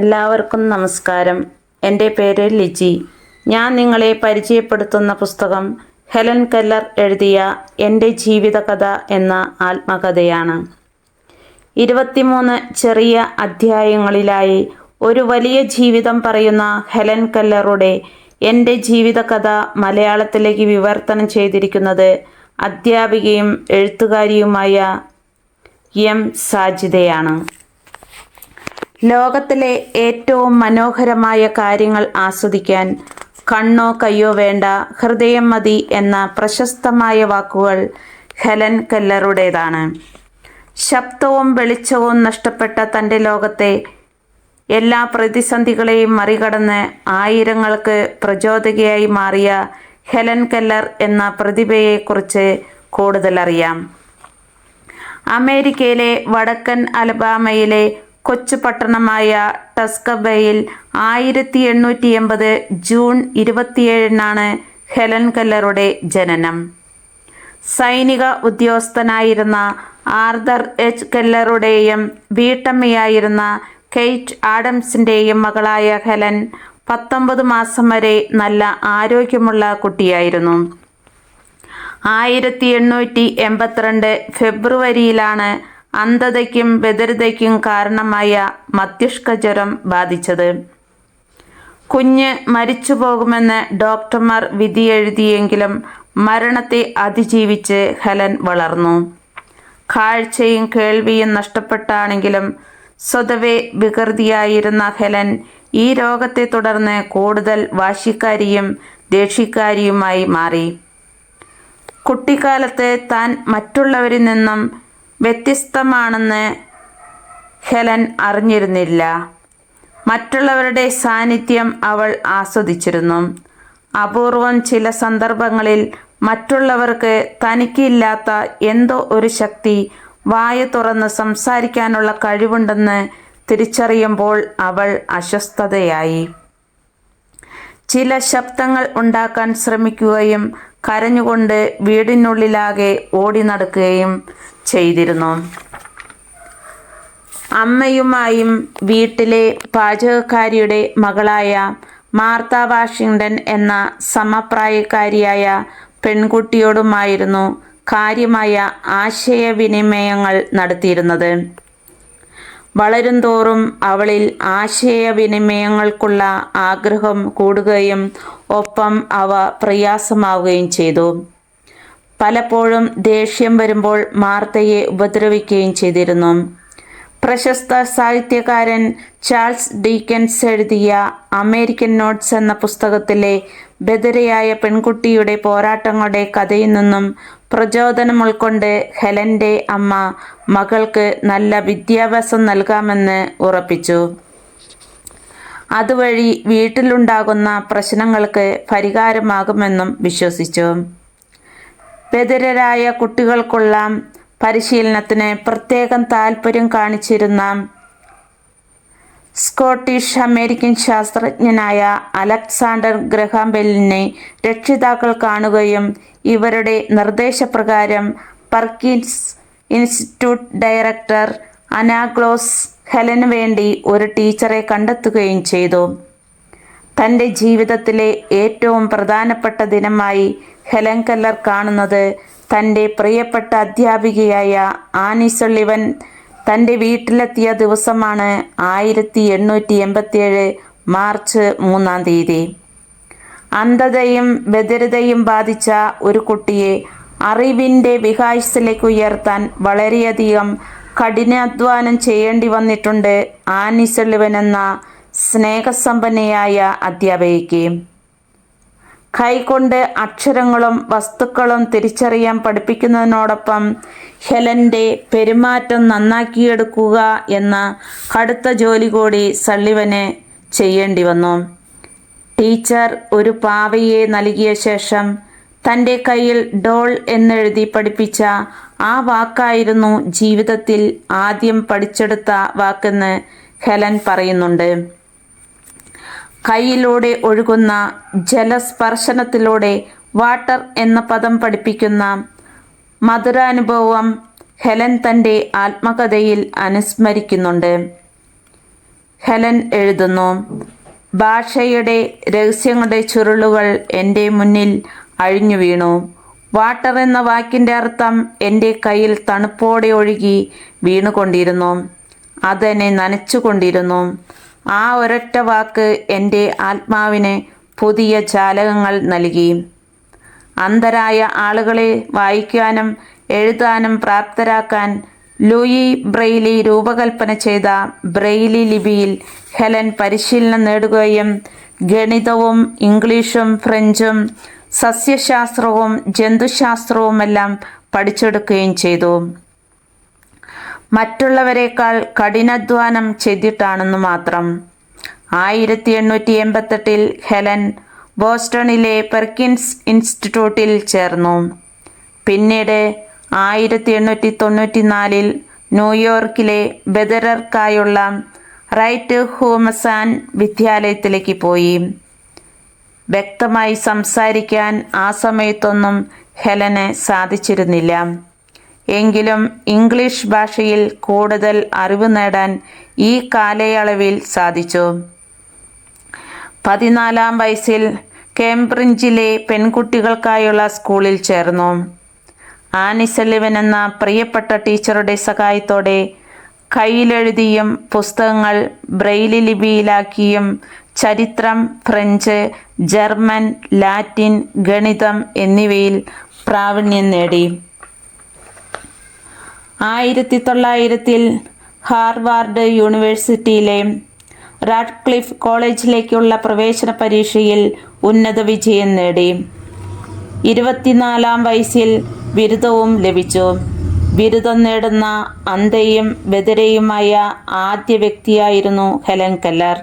എല്ലാവർക്കും നമസ്കാരം. എന്റെ പേര് ലിജി. ഞാൻ നിങ്ങളെ പരിചയപ്പെടുത്തുന്ന പുസ്തകം ഹെലൻ കെല്ലർ എഴുതിയ എന്റെ ജീവിതകഥ എന്ന ആത്മകഥയാണ്. ഇരുപത്തിമൂന്ന് ചെറിയ അധ്യായങ്ങളിലായി ഒരു വലിയ ജീവിതം പറയുന്ന ഹെലൻ കെല്ലറുടെ എന്റെ ജീവിതകഥ മലയാളത്തിലേക്ക് വിവർത്തനം ചെയ്തിരിക്കുന്നത് അധ്യാപികയും എഴുത്തുകാരിയുമായ എം സാജിദയാണ്. ലോകത്തിലെ ഏറ്റവും മനോഹരമായ കാര്യങ്ങൾ ആസ്വദിക്കാൻ കണ്ണോ കയ്യോ വേണ്ട ഹൃദയം മതി എന്ന പ്രശസ്തമായ വാക്കുകൾ ഹെലൻ കെല്ലറുടേതാണ്. ശബ്ദവും വെളിച്ചവും നഷ്ടപ്പെട്ട തന്റെ ലോകത്തെ എല്ലാ പ്രതിസന്ധികളെയും മറികടന്ന് ആയിരങ്ങൾക്ക് പ്രചോദകയായി മാറിയ ഹെലൻ കെല്ലർ എന്ന പ്രതിഭയെക്കുറിച്ച് കൂടുതലറിയാം. അമേരിക്കയിലെ വടക്കൻ അലബാമയിലെ കൊച്ചു പട്ടണമായ ടസ്കബയിൽ ആയിരത്തി എണ്ണൂറ്റി എൺപത് ജൂൺ ഇരുപത്തിയേഴിനാണ് ഹെലൻ കല്ലറുടെ ജനനം. സൈനിക ഉദ്യോഗസ്ഥനായിരുന്ന ആർദർ എച്ച് കെല്ലറുടെയും വീട്ടമ്മയായിരുന്ന കെയ്റ്റ് ആഡംസിന്റെയും മകളായ ഹെലൻ പത്തൊമ്പത് മാസം വരെ നല്ല ആരോഗ്യമുള്ള കുട്ടിയായിരുന്നു. ആയിരത്തി എണ്ണൂറ്റി എൺപത്തിരണ്ട് ഫെബ്രുവരിയിലാണ് അന്ധതയ്ക്കും ബദിരതയ്ക്കും കാരണമായ മസ്തിഷ്കജ്വരം ബാധിച്ചത്. കുഞ്ഞ് മരിച്ചു പോകുമെന്ന് ഡോക്ടർമാർ വിധി എഴുതിയെങ്കിലും മരണത്തെ അതിജീവിച്ച് ഹെലൻ വളർന്നു. കാഴ്ചയും കേൾവിയും നഷ്ടപ്പെട്ടാണെങ്കിലും സ്വതവേ വികൃതിയായിരുന്ന ഹെലൻ ഈ രോഗത്തെ തുടർന്ന് കൂടുതൽ വാശിക്കാരിയും ദേഷ്യക്കാരിയുമായി മാറി. കുട്ടിക്കാലത്ത് താൻ മറ്റുള്ളവരിൽ നിന്നും വ്യത്യസ്തമാണെന്ന് ഹെലൻ അറിഞ്ഞിരുന്നില്ല. മറ്റുള്ളവരുടെ സാന്നിധ്യം അവൾ ആസ്വദിച്ചിരുന്നു. അപൂർവം ചില സന്ദർഭങ്ങളിൽ മറ്റുള്ളവർക്ക് തനിക്കില്ലാത്ത എന്തോ ഒരു ശക്തി വായ തുറന്ന് സംസാരിക്കാനുള്ള കഴിവുണ്ടെന്ന് തിരിച്ചറിയുമ്പോൾ അവൾ അസ്വസ്ഥതയായി. ചില ശബ്ദങ്ങൾ ഉണ്ടാക്കാൻ ശ്രമിക്കുകയും കരഞ്ഞുകൊണ്ട് വീടിനുള്ളിലാകെ ഓടി നടക്കുകയും ചെയ്തിരുന്നു. അമ്മയുമായും വീട്ടിലെ പാചകക്കാരിയുടെ മകളായ മാർത്ത വാഷിങ്ടൺ എന്ന സമപ്രായക്കാരിയായ പെൺകുട്ടിയോടുമായിരുന്നു കാര്യമായ ആശയവിനിമയങ്ങൾ നടത്തിയിരുന്നത്. വളരുംതോറും അവളിൽ ആശയവിനിമയങ്ങൾക്കുള്ള ആഗ്രഹം കൂടുകയും ഒപ്പം അവ പ്രയാസമാവുകയും ചെയ്തു. പലപ്പോഴും ദേഷ്യം വരുമ്പോൾ മാർത്തയെ ഉപദ്രവിക്കുകയും ചെയ്തിരുന്നു. പ്രശസ്ത സാഹിത്യകാരൻ ചാൾസ് ഡീക്കൻസ് എഴുതിയ അമേരിക്കൻ നോട്ട്സ് എന്ന പുസ്തകത്തിലെ ബദരയായ പെൺകുട്ടിയുടെ പോരാട്ടങ്ങളുടെ കഥയിൽ നിന്നും പ്രചോദനം ഉൾക്കൊണ്ട് ഹെലന്റെ അമ്മ മകൾക്ക് നല്ല വിദ്യാഭ്യാസം നൽകാമെന്ന് ഉറപ്പിച്ചു. അതുവഴി വീട്ടിലുണ്ടാകുന്ന പ്രശ്നങ്ങൾക്ക് പരിഹാരമാകുമെന്നും വിശ്വസിച്ചു. ബദിരരായ കുട്ടികൾക്കുള്ള പരിശീലനത്തിന് പ്രത്യേകം താല്പര്യം കാണിച്ചിരുന്ന സ്കോട്ടിഷ് അമേരിക്കൻ ശാസ്ത്രജ്ഞനായ അലക്സാണ്ടർ ഗ്രഹാം ബെല്ലിനെ രക്ഷിതാക്കൾ കാണുകയും ഇവരുടെ നിർദ്ദേശപ്രകാരം പർക്കിൻസ് ഇൻസ്റ്റിറ്റ്യൂട്ട് ഡയറക്ടർ അനാഗ്ലോസ് ഹെലന് വേണ്ടി ഒരു ടീച്ചറെ കണ്ടെത്തുകയും ചെയ്തു. തന്റെ ജീവിതത്തിലെ ഏറ്റവും പ്രധാനപ്പെട്ട ദിനമായി ഹെലൻ കല്ലർ കാണുന്നത് തന്റെ പ്രിയപ്പെട്ട അധ്യാപികയായ ആനി സൊള്ളിവൻ തന്റെ വീട്ടിലെത്തിയ ദിവസമാണ് ആയിരത്തി എണ്ണൂറ്റി എൺപത്തിയേഴ് മാർച്ച് മൂന്നാം തീയതി. അന്ധതയും ബദിരതയും ബാധിച്ച ഒരു കുട്ടിയെ അറിവിന്റെ വികാസത്തിലേക്ക് ഉയർത്താൻ വളരെയധികം കഠിനാധ്വാനം ചെയ്യേണ്ടി വന്നിട്ടുണ്ട് ആനി സൊള്ളിവൻ എന്ന സ്നേഹസമ്പന്നയായ അധ്യാപികയ്ക്ക്. കൈകൊണ്ട് അക്ഷരങ്ങളും വസ്തുക്കളും തിരിച്ചറിയാൻ പഠിപ്പിക്കുന്നതിനോടൊപ്പം ഹെലന്റെ പെരുമാറ്റം നന്നാക്കിയെടുക്കുക എന്ന കടുത്ത ജോലി കൂടി സള്ളിവന് ചെയ്യേണ്ടി വന്നു. ടീച്ചർ ഒരു പാവയെ നൽകിയ ശേഷം തന്റെ കയ്യിൽ ഡോൾ എന്നെഴുതി പഠിപ്പിച്ച ആ വാക്കായിരുന്നു ജീവിതത്തിൽ ആദ്യം പഠിച്ചെടുത്ത വാക്കെന്ന് ഹെലൻ പറയുന്നുണ്ട്. കൈയിലൂടെ ഒഴുകുന്ന ജലസ്പർശനത്തിലൂടെ വാട്ടർ എന്ന പദം പഠിപ്പിക്കുന്ന മധുരാനുഭവം ഹെലൻ തന്റെ ആത്മകഥയിൽ അനുസ്മരിക്കുന്നുണ്ട്. ഹെലൻ എഴുതുന്നു ഭാഷയുടെ രഹസ്യങ്ങളുടെ ചുരുളുകൾ എന്റെ മുന്നിൽ അഴിഞ്ഞു വീണു. വാട്ടർ എന്ന വാക്കിന്റെ അർത്ഥം എന്റെ കയ്യിൽ തണുപ്പോടെ ഒഴുകി വീണുകൊണ്ടിരുന്നു. അതെന്നെ നനച്ചുകൊണ്ടിരുന്നു. ആ ഒരൊറ്റ വാക്ക് എന്റെ ആത്മാവിന് പുതിയ ജാലകങ്ങൾ നൽകി. അന്ധരായ ആളുകളെ വായിക്കാനും എഴുതാനും പ്രാപ്തരാക്കാൻ ലൂയി ബ്രെയിലി രൂപകൽപ്പന ചെയ്ത ബ്രെയിലി ലിപിയിൽ ഹെലൻ പരിശീലനം നേടുകയും ഗണിതവും ഇംഗ്ലീഷും ഫ്രഞ്ചും സസ്യശാസ്ത്രവും ജന്തുശാസ്ത്രവുമെല്ലാം പഠിച്ചെടുക്കുകയും ചെയ്തു. മറ്റുള്ളവരെക്കാൾ കഠിനാധ്വാനം ചെയ്തിട്ടാണെന്ന് മാത്രം. ആയിരത്തി എണ്ണൂറ്റി എൺപത്തെട്ടിൽ ഹെലൻ ബോസ്റ്റണിലെ പെർക്കിൻസ് ഇൻസ്റ്റിറ്റ്യൂട്ടിൽ ചേർന്നു. പിന്നീട് ആയിരത്തി എണ്ണൂറ്റി തൊണ്ണൂറ്റി നാലിൽ ന്യൂയോർക്കിലെ ബദറർക്കായുള്ള റൈറ്റ് ഹൂമസാൻ വിദ്യാലയത്തിലേക്ക് പോയി. വ്യക്തമായി സംസാരിക്കാൻ ആ സമയത്തൊന്നും ഹെലന് സാധിച്ചിരുന്നില്ല. എങ്കിലും ഇംഗ്ലീഷ് ഭാഷയിൽ കൂടുതൽ അറിവ് നേടാൻ ഈ കാലയളവിൽ സാധിച്ചു. പതിനാലാം വയസ്സിൽ കേംബ്രിഡ്ജിലെ പെൺകുട്ടികൾക്കായുള്ള സ്കൂളിൽ ചേർന്നു. ആനിസലിവൻ എന്ന പ്രിയപ്പെട്ട ടീച്ചറുടെ സഹായത്തോടെ കയ്യിലെഴുതിയും പുസ്തകങ്ങൾ ബ്രെയിലി ലിപിയിലാക്കിയും ചരിത്രം ഫ്രഞ്ച് ജർമ്മൻ ലാറ്റിൻ ഗണിതം എന്നിവയിൽ പ്രാവീണ്യം നേടി. ആയിരത്തി തൊള്ളായിരത്തിൽ ഹാർവാർഡ് യൂണിവേഴ്സിറ്റിയിലെ റാഡ്ക്ലിഫ് കോളേജിലേക്കുള്ള പ്രവേശന പരീക്ഷയിൽ ഉന്നത വിജയം നേടി. ഇരുപത്തിനാലാം വയസ്സിൽ ബിരുദവും ലഭിച്ചു. ബിരുദം നേടുന്ന അന്തയും ബദരയുമായ ആദ്യ വ്യക്തിയായിരുന്നു ഹെലൻ കല്ലർ.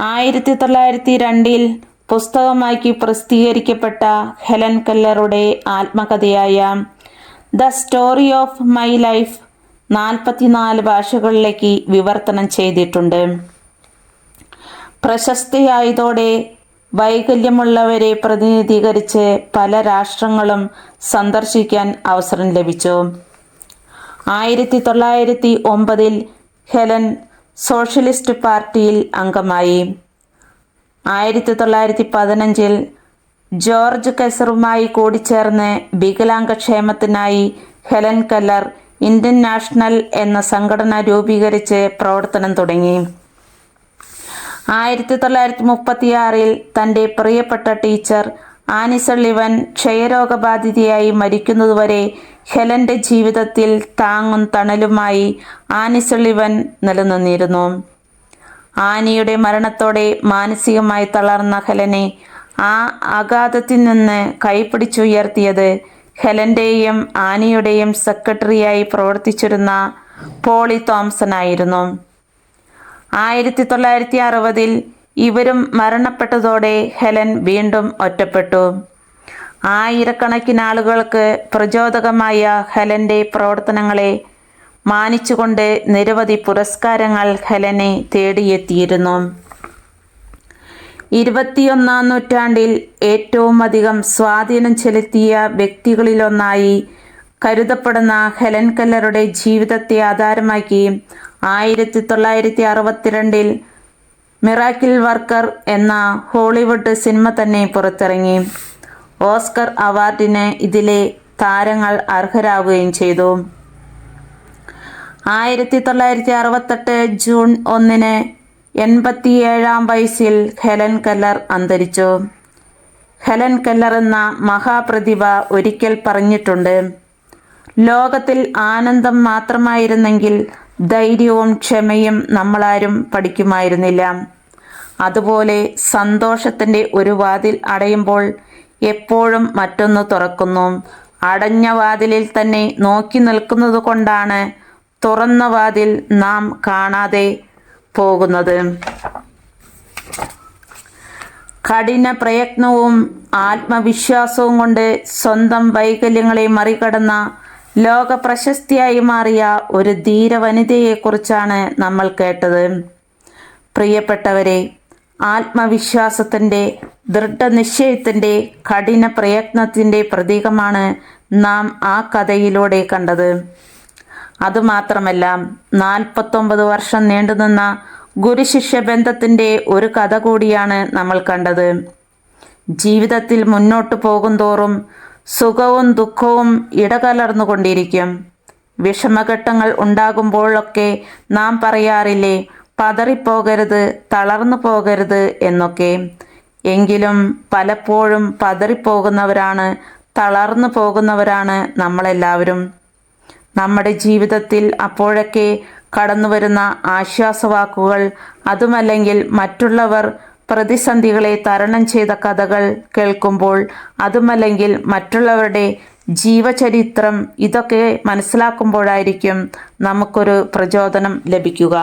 ആയിരത്തി തൊള്ളായിരത്തി രണ്ടിൽ പുസ്തകമാക്കി പ്രസിദ്ധീകരിക്കപ്പെട്ട ഹെലൻ കല്ലറുടെ ആത്മകഥയായ the story of my life നാൽപ്പത്തിനാല് ഭാഷകളിലേക്ക് വിവർത്തനം ചെയ്തിട്ടുണ്ട്. പ്രശസ്തിയായതോടെ വൈകല്യമുള്ളവരെ പ്രതിനിധീകരിച്ച് പല രാഷ്ട്രങ്ങളും സന്ദർശിക്കാൻ അവസരം ലഭിച്ചു. ആയിരത്തി തൊള്ളായിരത്തി ഒമ്പതിൽ ഹെലൻ സോഷ്യലിസ്റ്റ് പാർട്ടിയിൽ അംഗമായി. ആയിരത്തി തൊള്ളായിരത്തി പതിനഞ്ചിൽ ജോർജ് കെസറുമായി കൂടിച്ചേർന്ന് വികലാംഗക്ഷേമത്തിനായി ഹെലൻ കല്ലർ ഇന്ത്യൻ നാഷണൽ എന്ന സംഘടന രൂപീകരിച്ച് പ്രവർത്തനം തുടങ്ങി. ആയിരത്തി തൊള്ളായിരത്തി മുപ്പത്തിയാറിൽ തന്റെ പ്രിയപ്പെട്ട ടീച്ചർ ആനിസള്ളിവൻ ക്ഷയരോഗബാധിതയായി മരിക്കുന്നതുവരെ ഹെലന്റെ ജീവിതത്തിൽ താങ്ങും തണലുമായി ആനിസള്ളിവൻ നിലനിന്നിരുന്നു. ആനിയുടെ മരണത്തോടെ മാനസികമായി തളർന്ന ഹെലനെ ആ ആഘാതത്തിൽ നിന്ന് കൈപിടിച്ചുയർത്തിയത് ഹെലന്റെയും ആനിയുടെയും സെക്രട്ടറിയായി പ്രവർത്തിച്ചിരുന്ന പോളി തോംസൺ ആയിരുന്നു ആയിരത്തി തൊള്ളായിരത്തി അറുപതിൽ ഇവരും മരണപ്പെട്ടതോടെ ഹെലൻ വീണ്ടും ഒറ്റപ്പെട്ടു. ആയിരക്കണക്കിന് ആളുകൾക്ക് പ്രചോദകമായ ഹെലന്റെ പ്രവർത്തനങ്ങളെ മാനിച്ചുകൊണ്ട് നിരവധി പുരസ്കാരങ്ങൾ ഹെലനെ തേടിയെത്തിയിരുന്നു. ഇരുപത്തിയൊന്നാം നൂറ്റാണ്ടിൽ ഏറ്റവും അധികം സ്വാധീനം ചെലുത്തിയ വ്യക്തികളിലൊന്നായി കരുതപ്പെടുന്ന ഹെലൻ കല്ലറുടെ ജീവിതത്തെ ആധാരമാക്കി ആയിരത്തി തൊള്ളായിരത്തി അറുപത്തിരണ്ടിൽ മിറാക്കിൽ വർക്കർ എന്ന ഹോളിവുഡ് സിനിമ തന്നെ പുറത്തിറങ്ങി. ഓസ്കർ അവാർഡിന് ഇതിലെ താരങ്ങൾ അർഹരാകുകയും ചെയ്തു. ആയിരത്തി തൊള്ളായിരത്തി അറുപത്തെട്ട് ജൂൺ ഒന്നിന് എൺപത്തിയേഴാം വയസ്സിൽ ഹെലൻ കല്ലർ അന്തരിച്ചു. ഹെലൻ കല്ലർ എന്ന മഹാപ്രതിഭ ഒരിക്കൽ പറഞ്ഞിട്ടുണ്ട് ലോകത്തിൽ ആനന്ദം മാത്രമായിരുന്നെങ്കിൽ ധൈര്യവും ക്ഷമയും നമ്മളാരും പഠിക്കുമായിരുന്നില്ല. അതുപോലെ സന്തോഷത്തിന്റെ ഒരു വാതിൽ അടയുമ്പോൾ എപ്പോഴും മറ്റൊന്ന് തുറക്കുന്നു. അടഞ്ഞ വാതിലിൽ തന്നെ നോക്കി നിൽക്കുന്നത് കൊണ്ടാണ് തുറന്ന വാതിൽ നാം കാണാതെ പോകുന്നത്. കഠിന പ്രയത്നവും ആത്മവിശ്വാസവും കൊണ്ട് സ്വന്തം വൈകല്യങ്ങളെ മറികടന്ന ലോക പ്രശസ്തിയായി മാറിയ ഒരു ധീര വനിതയെക്കുറിച്ചാണ് നമ്മൾ കേട്ടത്. പ്രിയപ്പെട്ടവരെ ആത്മവിശ്വാസത്തിന്റെ ദൃഢനിശ്ചയത്തിന്റെ കഠിന പ്രയത്നത്തിന്റെ പ്രതീകമാണ് നാം ആ കഥയിലൂടെ കണ്ടത്. അതുമാത്രമല്ല നാൽപ്പത്തൊമ്പത് വർഷം നീണ്ടുനിന്ന ഗുരുശിഷ്യ ബന്ധത്തിന്റെ ഒരു കഥ കൂടിയാണ് നമ്മൾ കണ്ടത്. ജീവിതത്തിൽ മുന്നോട്ട് പോകുന്തോറും സുഖവും ദുഃഖവും ഇടകലർന്നുകൊണ്ടിരിക്കും. വിഷമഘട്ടങ്ങൾ ഉണ്ടാകുമ്പോഴൊക്കെ നാം പറയാറില്ലേ പതറിപ്പോകരുത് തളർന്നു പോകരുത് എന്നൊക്കെ. എങ്കിലും പലപ്പോഴും പതറിപ്പോകുന്നവരാണ് തളർന്നു പോകുന്നവരാണ് നമ്മളെല്ലാവരും. നമ്മുടെ ജീവിതത്തിൽ അപ്പോഴൊക്കെ കടന്നുവരുന്ന ആശ്വാസവാക്കുകൾ അതുമല്ലെങ്കിൽ മറ്റുള്ളവർ പ്രതിസന്ധികളെ തരണം ചെയ്ത കഥകൾ കേൾക്കുമ്പോൾ അതുമല്ലെങ്കിൽ മറ്റുള്ളവരുടെ ജീവചരിത്രം ഇതൊക്കെ മനസ്സിലാക്കുമ്പോഴായിരിക്കും നമുക്കൊരു പ്രചോദനം ലഭിക്കുക.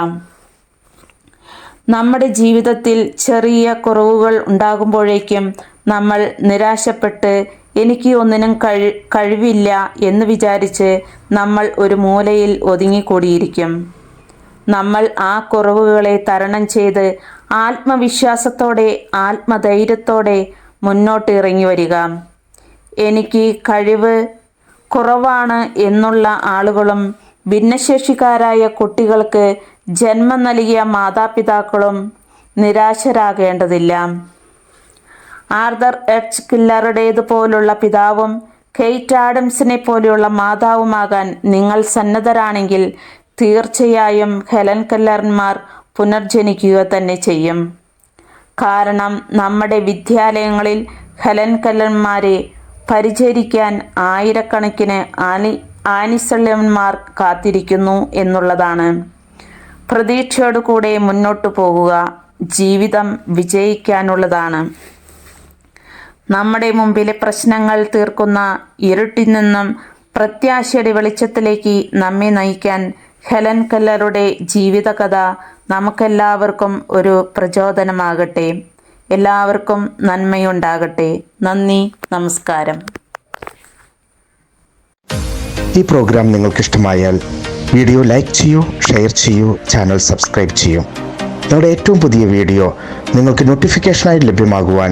നമ്മുടെ ജീവിതത്തിൽ ചെറിയ കുറവുകൾ ഉണ്ടാകുമ്പോഴേക്കും നമ്മൾ നിരാശപ്പെട്ട് എനിക്ക് ഒന്നിനും കഴി കഴിവില്ല എന്ന് വിചാരിച്ച് നമ്മൾ ഒരു മൂലയിൽ ഒതുങ്ങിക്കൂടിയിരിക്കും. നമ്മൾ ആ കുറവുകളെ തരണം ചെയ്ത് ആത്മവിശ്വാസത്തോടെ ആത്മധൈര്യത്തോടെ മുന്നോട്ട് ഇറങ്ങി വരിക. എനിക്ക് കഴിവ് കുറവാണ് എന്നുള്ള ആളുകളും ഭിന്നശേഷിക്കാരായ കുട്ടികൾക്ക് ജന്മം നൽകിയ മാതാപിതാക്കളും നിരാശരാകേണ്ടതില്ല. ആർദർ എച്ച് കില്ലറുടേതുപോലുള്ള പിതാവും കെയ്റ്റ് ആഡംസിനെ പോലെയുള്ള മാതാവുമാകാൻ നിങ്ങൾ സന്നദ്ധരാണെങ്കിൽ തീർച്ചയായും ഹെലൻ കല്ലർമാർ പുനർജനിക്കുക തന്നെ ചെയ്യും. കാരണം നമ്മുടെ വിദ്യാലയങ്ങളിൽ ഹെലൻ കല്ലന്മാരെ പരിചരിക്കാൻ ആയിരക്കണക്കിന് ആനി ആനിസള്യന്മാർ കാത്തിരിക്കുന്നു എന്നുള്ളതാണ്. പ്രതീക്ഷയോടുകൂടെ മുന്നോട്ടു പോകുക ജീവിതം വിജയിക്കാനുള്ളതാണ്. നമ്മുടെ മുമ്പിലെ പ്രശ്നങ്ങൾ തീർക്കുന്ന ഇരുട്ടിൽ നിന്നും പ്രത്യാശയുടെ വെളിച്ചത്തിലേക്ക് നമ്മെ നയിക്കാൻ ഹെലൻ കല്ലറുടെ ജീവിതകഥ നമുക്കെല്ലാവർക്കും ഒരു പ്രചോദനമാകട്ടെ. എല്ലാവർക്കും നന്മയുണ്ടാകട്ടെ. നന്ദി നമസ്കാരം. ഈ പ്രോഗ്രാം നിങ്ങൾക്ക് ഇഷ്ടമായാൽ വീഡിയോ ലൈക്ക് ചെയ്യൂ ഷെയർ ചെയ്യൂ ചാനൽ സബ്സ്ക്രൈബ് ചെയ്യൂ. നമ്മുടെ ഏറ്റവും പുതിയ വീഡിയോ നിങ്ങൾക്ക് നോട്ടിഫിക്കേഷനായി ലഭ്യമാകുവാൻ